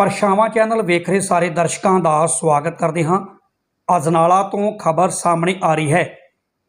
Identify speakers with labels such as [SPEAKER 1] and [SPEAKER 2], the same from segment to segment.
[SPEAKER 1] ਪਰਛਾਵਾਂ ਚੈਨਲ ਵੇਖ ਰਹੇ ਸਾਰੇ ਦਰਸ਼ਕਾਂ ਦਾ ਸਵਾਗਤ ਕਰਦੇ ਹਾਂ। ਅਜਨਾਲਾ ਤੋਂ ਖਬਰ ਸਾਹਮਣੇ ਆ ਰਹੀ ਹੈ।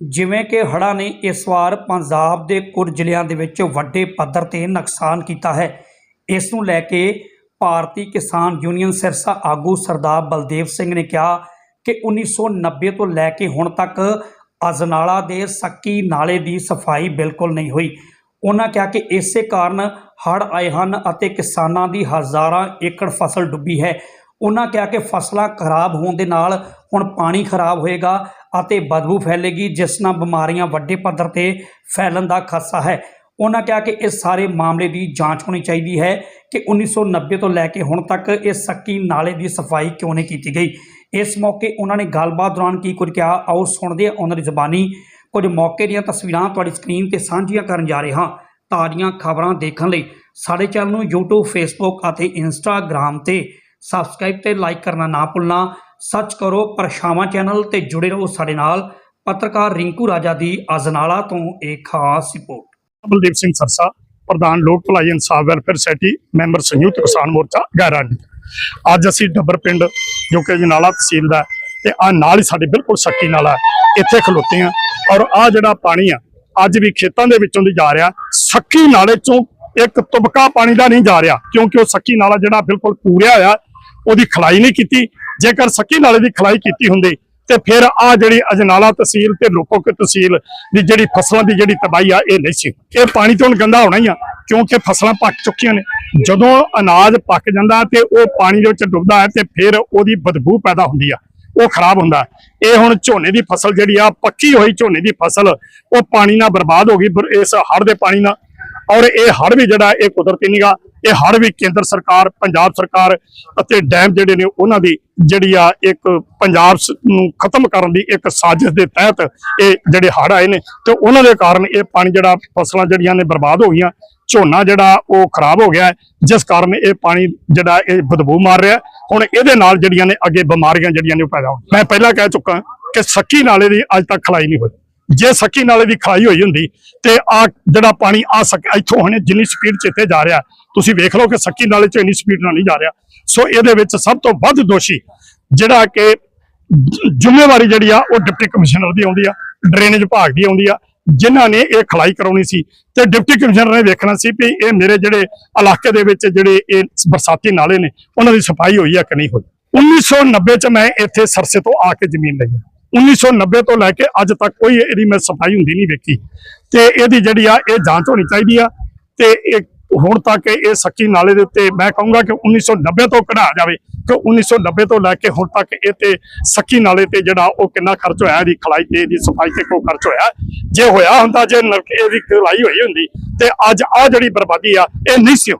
[SPEAKER 1] ਜਿਵੇਂ ਕਿ ਹੜ੍ਹਾਂ ਨੇ ਇਸ ਵਾਰ ਪੰਜਾਬ ਦੇ ਕੁਝ ਜ਼ਿਲ੍ਹਿਆਂ ਦੇ ਵਿੱਚ ਵੱਡੇ ਪੱਧਰ ਤੇ ਨੁਕਸਾਨ ਕੀਤਾ ਹੈ। ਇਸ ਨੂੰ ਲੈ ਕੇ ਭਾਰਤੀ ਕਿਸਾਨ ਯੂਨੀਅਨ ਸਿਰਸਾ ਆਗੂ ਸਰਦਾਰ ਬਲਦੇਵ ਸਿੰਘ ਨੇ ਕਿਹਾ ਕਿ 1990 ਤੋਂ ਲੈ ਕੇ ਹੁਣ ਤੱਕ ਅਜਨਾਲਾ ਦੇ ਸੱਕੀ ਨਾਲੇ ਦੀ ਸਫ਼ਾਈ ਬਿਲਕੁਲ ਨਹੀਂ ਹੋਈ। ਉਹਨਾਂ ਕਿਹਾ ਕਿ ਇਸੇ ਕਾਰਨ ਹੜ੍ਹ ਆਏ ਹਨ ਅਤੇ ਕਿਸਾਨਾਂ ਦੀ ਹਜ਼ਾਰਾਂ ਏਕੜ ਫਸਲ ਡੁੱਬੀ ਹੈ। ਉਹਨਾਂ ਕਿਹਾ ਕਿ ਫਸਲਾਂ ਖਰਾਬ ਹੋਣ ਦੇ ਨਾਲ ਹੁਣ ਪਾਣੀ ਖਰਾਬ ਹੋਏਗਾ ਅਤੇ ਬਦਬੂ ਫੈਲੇਗੀ, ਜਿਸ ਨਾਲ ਬਿਮਾਰੀਆਂ ਵੱਡੇ ਪੱਧਰ ਤੇ ਫੈਲਣ ਦਾ ਖਤਰਾ ਹੈ। ਉਹਨਾਂ ਕਿਹਾ ਕਿ ਇਸ ਸਾਰੇ ਮਾਮਲੇ ਦੀ ਜਾਂਚ ਹੋਣੀ ਚਾਹੀਦੀ ਹੈ ਕਿ 1990 ਤੋਂ ਲੈ ਕੇ ਹੁਣ ਤੱਕ ਇਹ ਸੱਕੀ ਨਾਲੇ ਦੀ ਸਫ਼ਾਈ ਕਿਉਂ ਨਹੀਂ ਕੀਤੀ ਗਈ। ਇਸ ਮੌਕੇ ਉਹਨਾਂ ਨੇ ਗੱਲਬਾਤ ਦੌਰਾਨ ਕੀ ਕੁਝ ਕਿਹਾ, ਆਓ ਸੁਣਦੇ ਹਾਂ ਉਹਨਾਂ ਦੀ ਜ਼ੁਬਾਨੀ। ਕੁਝ ਮੌਕੇ ਦੀਆਂ ਤਸਵੀਰਾਂ ਤੁਹਾਡੀ ਸਕਰੀਨ ਤੇ ਸਾਂਝੀਆਂ ਕਰਨ ਜਾ ਰਹੇ ਹਾਂ। ਤਾਜ਼ੀਆਂ ਖਬਰਾਂ ਦੇਖਣ ਲਈ ਸਾਡੇ ਚੈਨਲ ਨੂੰ YouTube, Facebook ਅਤੇ Instagram ਤੇ ਸਬਸਕ੍ਰਾਈਬ ਤੇ ਲਾਈਕ ਕਰਨਾ ਨਾ ਭੁੱਲਣਾ। ਸਰਚ ਕਰੋ ਪਰਛਾਵਾਂ ਚੈਨਲ ਤੇ ਜੁੜੇ ਰਹੋ ਸਾਡੇ ਨਾਲ। ਪੱਤਰਕਾਰ ਰਿੰਕੂ ਰਾਜਾ ਦੀ ਅਜਨਾਲਾ ਤੋਂ ਇੱਕ ਖਾਸ ਰਿਪੋਰਟ।
[SPEAKER 2] ਬਲਦੀਪ ਸਿੰਘ ਸਰਸਾ, ਪ੍ਰਧਾਨ ਲੋਕ ਭਲਾਈ ਇਨਸਾਫ ਵੈਲਫੇਅਰ ਸੋਸਾਇਟੀ, ਮੈਂਬਰ ਸੰਯੁਕਤ ਕਿਸਾਨ ਮੋਰਚਾ ਗੈਰਾਨੀ ਅੱਜ ਅਸੀਂ ਡੱਬਰ ਪਿੰਡ, ਜੋ ਕਿ ਜਨਾਲਾ ਤਹਿਸੀਲ ਦਾ ਤੇ ਆ ਨਾਲ ਹੀ ਸਾਡੇ ਬਿਲਕੁਲ ਸੱਕੀ ਨਾਲਾ ਇੱਥੇ ਖਲੋਤੇ ਆ ਔਰ ਆ ਜਿਹੜਾ ਪਾਣੀ ਆ, ਅੱਜ ਵੀ ਖੇਤਾਂ ਦੇ ਵਿੱਚੋਂ ਦੀ ਜਾ ਰਿਹਾ। ਸੱਕੀ ਨਾਲੇ ਚੋਂ ਇੱਕ ਤੁਬਕਾ ਪਾਣੀ ਦਾ ਨਹੀਂ ਜਾ ਰਿਹਾ, ਕਿਉਂਕਿ ਉਹ ਸੱਕੀ ਨਾਲਾ ਜਿਹੜਾ ਬਿਲਕੁਲ ਪੂਰਿਆ ਹੋਇਆ, ਉਹਦੀ ਖਲਾਈ ਨਹੀਂ ਕੀਤੀ। ਜੇਕਰ ਸੱਕੀ ਨਾਲੇ ਦੀ ਖਲਾਈ ਕੀਤੀ ਹੁੰਦੀ, ਤੇ ਫਿਰ ਆ ਜਿਹੜੀ ਅਜਨਾਲਾ ਤਹਿਸੀਲ ਤੇ ਲੋਕੋਕ ਤਹਿਸੀਲ ਦੀ ਜਿਹੜੀ ਫਸਲਾਂ ਦੀ ਜਿਹੜੀ ਤਬਾਹੀ ਆ, ਇਹ ਨਹੀਂ ਸੀ। ਇਹ ਪਾਣੀ ਤੋਂ ਗੰਦਾ ਹੋਣਾ ਹੀ ਆ, ਕਿਉਂਕਿ ਫਸਲਾਂ ਪੱਕ ਚੁੱਕੀਆਂ ਨੇ। ਜਦੋਂ ਅਨਾਜ ਪੱਕ ਜਾਂਦਾ ਤੇ ਉਹ ਪਾਣੀ ਦੇ ਵਿੱਚ ਡੁੱਬਦਾ ਹੈ ਤੇ ਫਿਰ ਉਹਦੀ ਬਦਬੂ ਪੈਦਾ ਹੁੰਦੀ ਆ। ਉਹ ਖਰਾਬ ਹੁੰਦਾ। ਇਹ ਹੁਣ ਝੋਨੇ ਦੀ ਫਸਲ ਜਿਹੜੀ ਆ, ਪੱਕੀ ਹੋਈ ਝੋਨੇ ਦੀ ਫਸਲ, ਉਹ ਪਾਣੀ ਨਾਲ ਬਰਬਾਦ ਹੋ ਗਈ ਇਸ ਹੜ੍ਹ ਦੇ ਪਾਣੀ ਨਾਲ। ਔਰ ਇਹ ਹੜ੍ਹ ਵੀ ਜਿਹੜਾ, ਇਹ ਕੁਦਰਤੀ ਨਹੀਂਗਾ ਇਹ ਹੜ੍ਹ ਵੀ ਕੇਂਦਰ ਸਰਕਾਰ, ਪੰਜਾਬ ਸਰਕਾਰ ਅਤੇ ਡੈਮ ਜਿਹੜੇ ਨੇ, ਉਹਨਾਂ ਦੀ ਜਿਹੜੀ ਆ, ਇੱਕ ਪੰਜਾਬ ਨੂੰ ਖਤਮ ਕਰਨ ਦੀ ਇੱਕ ਸਾਜ਼ਿਸ਼ ਦੇ ਤਹਿਤ ਇਹ ਜਿਹੜੇ ਹੜ੍ਹ ਆਏ ਨੇ, ਤੇ ਉਹਨਾਂ ਦੇ ਕਾਰਨ ਇਹ ਪਾਣੀ ਜਿਹੜਾ, ਫਸਲਾਂ ਜਿਹੜੀਆਂ ਨੇ ਬਰਬਾਦ ਹੋ ਗਈਆਂ। ਝੋਨਾ ਜਿਹੜਾ ਉਹ ਖਰਾਬ ਹੋ ਗਿਆ ਹੈ, ਜਿਸ ਕਾਰਨ ਇਹ ਪਾਣੀ ਜਿਹੜਾ ਇਹ ਬਦਬੂ ਮਾਰ ਰਿਹਾ ਹੁਣ ਇਹਦੇ ਨਾਲ ਜਿਹੜੀਆਂ ਨੇ ਅੱਗੇ ਬਿਮਾਰੀਆਂ ਜਿਹੜੀਆਂ ਨੇ ਉਹ ਪੈਦਾ ਹੋਣ। ਮੈਂ ਪਹਿਲਾਂ ਕਹਿ ਚੁੱਕਾ ਕਿ ਸੱਕੀ ਨਾਲੇ ਦੀ ਅੱਜ ਤੱਕ ਖਲਾਈ ਨਹੀਂ ਹੋਈ। ਜੇ ਸੱਕੀ ਨਾਲੇ ਦੀ ਖਲਾਈ ਹੋਈ ਹੁੰਦੀ ਤੇ ਆ ਜਿਹੜਾ ਪਾਣੀ ਆ ਸਕ ਇੱਥੋਂ ਹੁਣ ਜਿੰਨੀ ਸਪੀਡ ਚ ਇੱਥੇ ਜਾ ਰਿਹਾ ਤੁਸੀਂ ਵੇਖ ਲਓ ਕਿ ਸੱਕੀ ਨਾਲੇ ਚ ਇੰਨੀ ਸਪੀਡ ਨਾਲ ਨਹੀਂ ਜਾ ਰਿਹਾ। ਸੋ ਇਹਦੇ ਵਿੱਚ ਸਭ ਤੋਂ ਵੱਧ ਦੋਸ਼ੀ ਜਿਹੜਾ ਕਿ ਜ਼ਿੰਮੇਵਾਰੀ ਜਿਹੜੀ ਆ ਉਹ ਡਿਪਟੀ ਕਮਿਸ਼ਨਰ ਦੀ ਆਉਂਦੀ ਆ ਡਰੇਨੇਜ ਵਿਭਾਗ ਦੀ ਆਉਂਦੀ ਆ। ਜਿਨ੍ਹਾਂ ਨੇ ਇਹ ਖਲਾਈ ਕਰਾਉਣੀ ਸੀ ਤੇ ਡਿਪਟੀ ਕਮਿਸ਼ਨਰ ਨੇ ਵੇਖਣਾ ਸੀ ਵੀ ਇਹ ਮੇਰੇ ਜਿਹੜੇ ਇਲਾਕੇ ਦੇ ਵਿੱਚ ਜਿਹੜੇ ਇਹ ਬਰਸਾਤੀ ਨਾਲੇ ਨੇ, ਉਹਨਾਂ ਦੀ ਸਫ਼ਾਈ ਹੋਈ ਆ ਕਿ ਨਹੀਂ ਹੋਈ। 1990 ਚ ਮੈਂ ਇੱਥੇ ਸਰਸੇ ਤੋਂ ਆ ਕੇ ਜ਼ਮੀਨ ਲਈ ਆ। 1990 ਤੋਂ ਲੈ ਕੇ ਅੱਜ ਤੱਕ ਕੋਈ ਇਹਦੀ ਮੈਂ ਸਫ਼ਾਈ ਹੁੰਦੀ ਨਹੀਂ ਵੇਖੀ। ਤੇ ਇਹਦੀ ਜਿਹੜੀ ਆ, ਇਹ ਜਾਂਚ ਹੋਣੀ ਚਾਹੀਦੀ ਆ ਤੇ ਇਹ ਹੁਣ ਤੱਕ ਇਹ ਸੱਕੀ ਨਾਲੇ ਦੇ ਉੱਤੇ ਮੈਂ ਕਹੂੰਗਾ ਕਿ 1990 ਤੋਂ ਕਢਾਇਆ ਜਾਵੇ ਕਿ 1990 ਤੋਂ ਲੈ ਕੇ ਹੁਣ ਤੱਕ ਇਹ ਤੇ ਸੱਕੀ ਨਾਲੇ ਤੇ ਜਿਹੜਾ ਉਹ ਕਿੰਨਾ ਖਰਚ ਹੋਇਆ, ਇਹਦੀ ਖਲਾਈ ਤੇ ਇਹਦੀ ਸਫ਼ਾਈ ਤੇ ਕੋਈ ਖਰਚ ਹੋਇਆ? ਜੇ ਹੋਇਆ ਹੁੰਦਾ, ਜੇ ਨਲਕੇ ਦੀ ਖਲਾਈ ਹੋਈ ਹੁੰਦੀ ਤੇ ਅੱਜ ਆ ਜਿਹੜੀ ਬਰਬਾਦੀ ਆ, ਇਹ ਨਹੀਂ ਸੀ